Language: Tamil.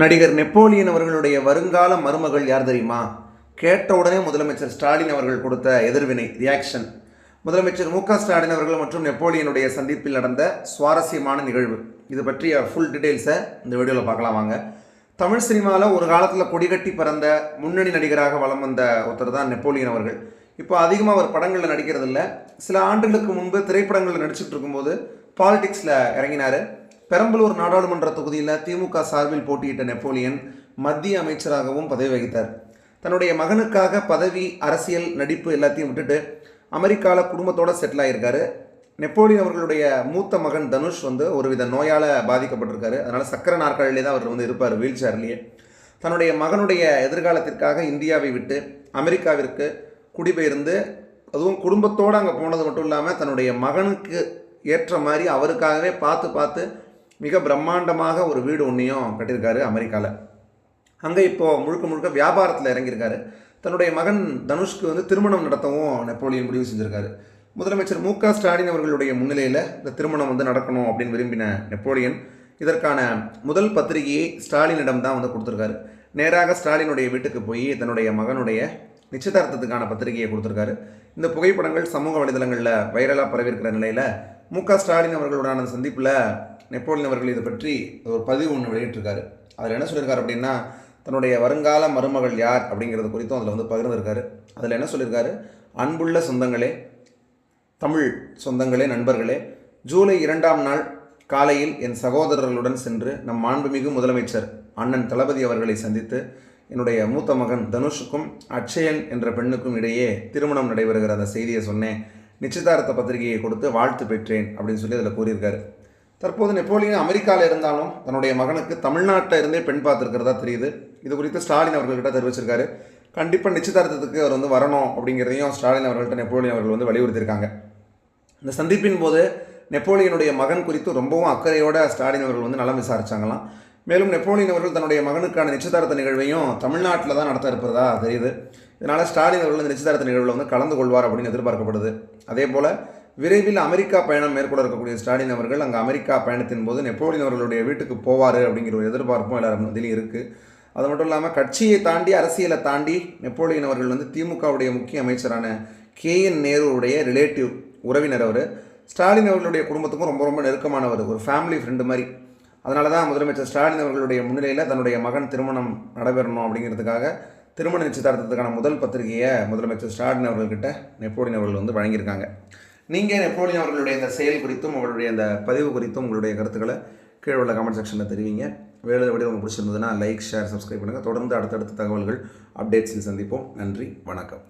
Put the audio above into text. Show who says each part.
Speaker 1: நடிகர் நெப்போலியன் அவர்களுடைய வருங்கால மருமகள் யார் தெரியுமா? கேட்ட உடனே முதலமைச்சர் ஸ்டாலின் அவர்கள் கொடுத்த எதிர்வினை ரியாக்ஷன் முதலமைச்சர் மு ஸ்டாலின் அவர்கள் மற்றும் நெப்போலியனுடைய சந்திப்பில் நடந்த சுவாரஸ்யமான நிகழ்வு. இது பற்றிய ஃபுல் டீட்டெயில்ஸை இந்த வீடியோவில் பார்க்கலாம் வாங்க. தமிழ் சினிமாவில் ஒரு காலத்தில் கொடிகட்டி பிறந்த முன்னணி நடிகராக வலம் வந்த ஒருத்தர் தான் நெப்போலியன் அவர்கள். இப்போ அதிகமாக அவர் படங்களில் நடிக்கிறதில்ல. சில ஆண்டுகளுக்கு முன்பு திரைப்படங்களில் நடிச்சிட்டு இருக்கும்போது பாலிடிக்ஸில் இறங்கினார். பெரம்பலூர் நாடாளுமன்ற தொகுதியில் திமுக சார்பில் போட்டியிட்ட நெப்போலியன் மத்திய அமைச்சராகவும் பதவி வகித்தார். தன்னுடைய மகனுக்காக பதவி அரசியல் நடிப்பு எல்லாத்தையும் விட்டுட்டு அமெரிக்காவில் குடும்பத்தோடு செட்டில் ஆகியிருக்காரு நெப்போலியன் அவர்களுடைய மூத்த மகன் தனுஷ் வந்து ஒருவித நோயால் பாதிக்கப்பட்டிருக்காரு. அதனால் சக்கர நாற்காலிலே தான் அவர் வந்து இருப்பார் வீல் சேர்லேயே. தன்னுடைய மகனுடைய எதிர்காலத்திற்காக இந்தியாவை விட்டு அமெரிக்காவிற்கு குடிபெயர்ந்து அதுவும் குடும்பத்தோடு அங்கே போனது மட்டும் இல்லாமல் தன்னுடைய மகனுக்கு ஏற்ற மாதிரி அவருக்காகவே பார்த்து பார்த்து மிக பிரம்மாண்டமாக ஒரு வீடு ஒன்றையும் கட்டியிருக்காரு அமெரிக்காவில் அங்கே இப்போது முழுக்க முழுக்க வியாபாரத்தில் இறங்கியிருக்காரு. தன்னுடைய மகன் தனுஷ்க்கு வந்து திருமணம் நடத்தவும் நெப்போலியன் முடிவு செஞ்சுருக்காரு. முதலமைச்சர் மு க ஸ்டாலின் அவர்களுடைய முன்னிலையில் இந்த திருமணம் வந்து நடக்கணும் அப்படின்னு விரும்பின நெப்போலியன் இதற்கான முதல் பத்திரிகையை ஸ்டாலினிடம் தான் வந்து கொடுத்துருக்காரு. நேராக ஸ்டாலினுடைய வீட்டுக்கு போய் தன்னுடைய மகனுடைய நிச்சயதார்த்தத்துக்கான பத்திரிகையை கொடுத்துருக்காரு. இந்த புகைப்படங்கள் சமூக வலைதளங்களில் வைரலாக பரவியிருக்கிற நிலையில் மு க ஸ்டாலின் அவர்களுடனான சந்திப்பில் நெப்போலியன் அவர்கள் இதை பற்றி ஒரு பதிவு ஒன்று வெளியிட்டிருக்காரு. அதில் என்ன சொல்லியிருக்காரு அப்படின்னா தன்னுடைய வருங்கால மருமகள் யார் அப்படிங்கிறது குறித்தும் அதில் வந்து பகிர்ந்திருக்காரு. அதில் என்ன சொல்லியிருக்காரு? அன்புள்ள சொந்தங்களே தமிழ் சொந்தங்களே நண்பர்களே ஜூலை இரண்டாம் நாள் காலையில் என் சகோதரர்களுடன் சென்று நம் மாண்புமிகு முதலமைச்சர் அண்ணன் தளபதி அவர்களை சந்தித்து என்னுடைய மூத்த மகன் தனுஷுக்கும் அக்ஷயன் என்ற பெண்ணுக்கும் இடையே திருமணம் நடைபெறுகிற அந்த செய்தியை சொன்னேன். நிச்சயதார்த்த பத்திரிகையை கொடுத்து வாழ்த்து பெற்றேன் அப்படின்னு சொல்லி அதில் கூறியிருக்காரு. தற்போது நெப்போலியன் அமெரிக்காவில் இருந்தாலும் தன்னுடைய மகனுக்கு தமிழ்நாட்டில் இருந்தே பெண் பார்த்துருக்கிறதா தெரியுது. இது குறித்து ஸ்டாலின் அவர்கள்கிட்ட தெரிவிச்சிருக்காரு. கண்டிப்பாக நிச்சயதார்த்தத்துக்கு அவர் வந்து வரணும் அப்படிங்கிறதையும் ஸ்டாலின் அவர்கள்ட்ட நெப்போலியன் அவர்கள் வந்து வலியுறுத்தியிருக்காங்க. இந்த சந்திப்பின் போது நெப்போலியனுடைய மகன் குறித்து ரொம்பவும் அக்கறையோட ஸ்டாலின் அவர்கள் வந்து நலம் விசாரித்தாங்களாம் மேலும் நெப்போலியன் அவர்கள் தன்னுடைய மகனுக்கான நிச்சயதார்த்த நிகழ்வையும் தமிழ்நாட்டில் தான் நடத்த இருப்பதா தெரியுது. இதனால் ஸ்டாலின் அவர்கள் இந்த நிச்சயதார்த்த நிகழ்வில் வந்து கலந்து கொள்வார் அப்படின்னு எதிர்பார்க்கப்படுது. அதே போல் விரைவில் அமெரிக்கா பயணம் மேற்கொள்ள இருக்கக்கூடிய ஸ்டாலின் அவர்கள் அங்கே அமெரிக்கா பயணத்தின் போது நெப்போலியன் அவர்களுடைய வீட்டுக்கு போவார் அப்படிங்கிற ஒரு எதிர்பார்ப்பும் எல்லாரும் மத்தியிலும் இருக்குது அது மட்டும் இல்லாமல் கட்சியை தாண்டி அரசியலை தாண்டி நெப்போலியன் அவர்கள் வந்து திமுகவுடைய முக்கிய அமைச்சரான கே என் நேருவுடைய ரிலேட்டிவ் உறவினர் அவர். ஸ்டாலின் அவர்களுடைய குடும்பத்துக்கும் ரொம்ப ரொம்ப நெருக்கமானவர். ஒரு ஃபேமிலி ஃப்ரெண்டு மாதிரி. அதனால தான் முதலமைச்சர் ஸ்டாலின் அவர்களுடைய முன்னிலையில் தன்னுடைய மகன் திருமணம் நடைபெறணும் அப்படிங்கிறதுக்காக திருமண நிச்சயதார்த்தத்துக்கான முதல் பத்திரிகையை முதலமைச்சர் ஸ்டாலின் அவர்கள்கிட்ட நெப்போலியன் அவர்கள் வந்து வழங்கியிருக்காங்க. நீங்கள் நெப்போலியன் அவர்களுடைய இந்த செயல் குறித்தும் அவருடைய அந்த பதிவு குறித்தும் உங்களுடைய கருத்துக்களை கீழே உள்ள கமெண்ட் செக்ஷனில் தெரிவிங்க. வேலை வீடியோ உங்களுக்கு பிடிச்சிருந்ததுன்னா லைக் ஷேர் சப்ஸ்கிரைப் பண்ணுங்கள் தொடர்ந்து அடுத்தடுத்த தகவல்கள் அப்டேட்ஸில் சந்திப்போம். நன்றி வணக்கம்.